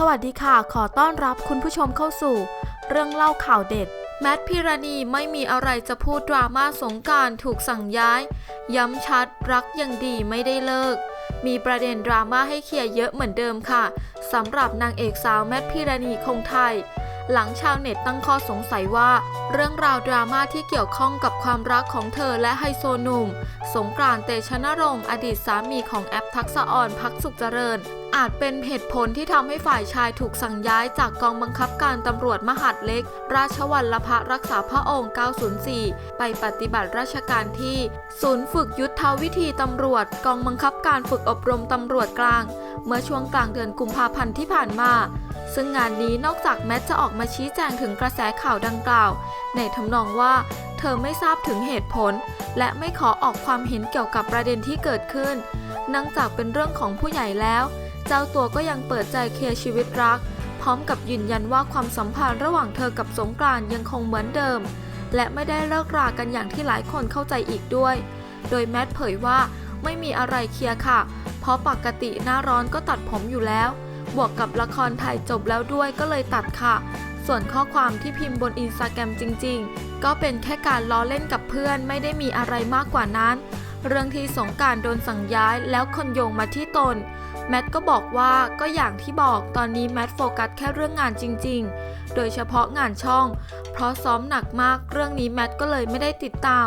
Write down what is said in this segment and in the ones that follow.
สวัสดีค่ะ ขอต้อนรับคุณผู้ชมเข้าสู่ เรื่องเล่าข่าวเด็ด แมทพิรณีไม่มีอะไรจะพูดดราม่าสงการถูกสั่งย้าย ย้ำชัดรักยังดีไม่ได้เลิก มีประเด็นดราม่าให้เคลียร์เยอะเหมือนเดิมค่ะสำหรับนางเอกสาวแมทพิรณีคงไทย หลังชาวเน็ตตั้งข้อสงสัยว่า เรื่องราวดราม่าที่เกี่ยวข้องกับความรักของเธอและไฮโซหนุ่ม สงกรานต์เตชะนรงค์อดีตสามีของแอปทักษะอ่อนพักสุขเจริญ อาจเป็นเหตุผลที่ทำให้ฝ่ายชายถูกสั่งย้ายจากกองบังคับการตำรวจมหาดเล็ก ราชวัลลภรักษาพระองค์ 904 ไปปฏิบัติราชการที่ ศูนย์ฝึกยุทธวิธีตำรวจ กองบังคับการฝึกอบรมตำรวจกลาง เมื่อช่วงกลางเดือนกุมภาพันธ์ที่ผ่านมา ซึ่งงานนี้นอกจากแมทจะออกมาชี้แจงถึงกระแสข่าวดังกล่าว ในทำนองว่าเธอไม่ทราบถึงเหตุผล และไม่ขอออกความเห็นเกี่ยวกับประเด็นที่เกิดขึ้นเนื่องจากเป็นเรื่องของผู้ใหญ่แล้ว เจ้าตัวก็ยังเปิดใจเคลียร์ชีวิตรัก พร้อมกับยืนยันว่าความสัมพันธ์ระหว่างเธอกับสงกรานยังคงเหมือนเดิม และไม่ได้เลิกรากันอย่างที่หลายคนเข้าใจอีกด้วย โดยแมทเผยว่าไม่มีอะไรเคลียร์ค่ะ เพราะปกติหน้าร้อนก็ตัดผมอยู่แล้ว บวกกับละครถ่ายจบแล้วด้วยก็เลยตัดค่ะ ส่วนข้อความที่พิมพ์บนอินสตาแกรมจริง ๆ ก็เป็นแค่การล้อเล่นกับเพื่อนไม่ได้มีอะไรมากกว่านั้น เรื่องที่สงการโดนสั่งย้ายแล้วคนโยงมาที่ตน แมทก็บอกว่าก็อย่างที่บอกตอนนี้แมทโฟกัสแค่เรื่องงานจริง ๆ โดยเฉพาะงานช่อง เพราะซ้อมหนักมากเรื่องนี้แมทก็เลยไม่ได้ติดตาม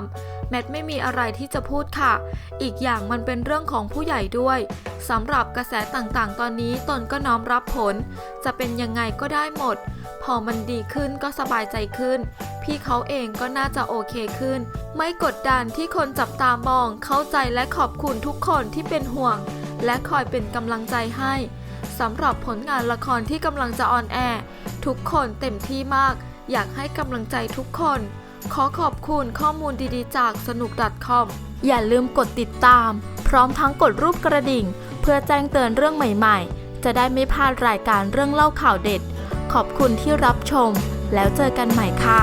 แมทไม่มีอะไรที่จะพูดค่ะ อีกอย่างมันเป็นเรื่องของผู้ใหญ่ด้วยสำหรับกระแสต่างๆ ตอนนี้ตนก็น้อมรับผล จะเป็นยังไงก็ได้หมด พอมันดีขึ้นก็สบายใจขึ้น พี่เขาเองก็น่าจะโอเคขึ้น ไม่กดดันที่คนจับตามอง เข้าใจและขอบคุณทุกคนที่เป็นห่วง และคอยเป็นกำลังใจให้สำหรับผลงานละครที่กำลังจะออนแอร์ทุกคนเต็มที่มาก อยากให้กำลังใจทุกคน ขอขอบคุณข้อมูลดีๆ จากสนุก .com อย่าลืมกดติดตาม พร้อมทั้งกดรูปกระดิ่ง เพื่อแจ้งเตือนเรื่องใหม่ๆ จะได้ไม่พลาดรายการเรื่องเล่าข่าวเด็ด ขอบคุณที่รับชม แล้วเจอกันใหม่ค่ะ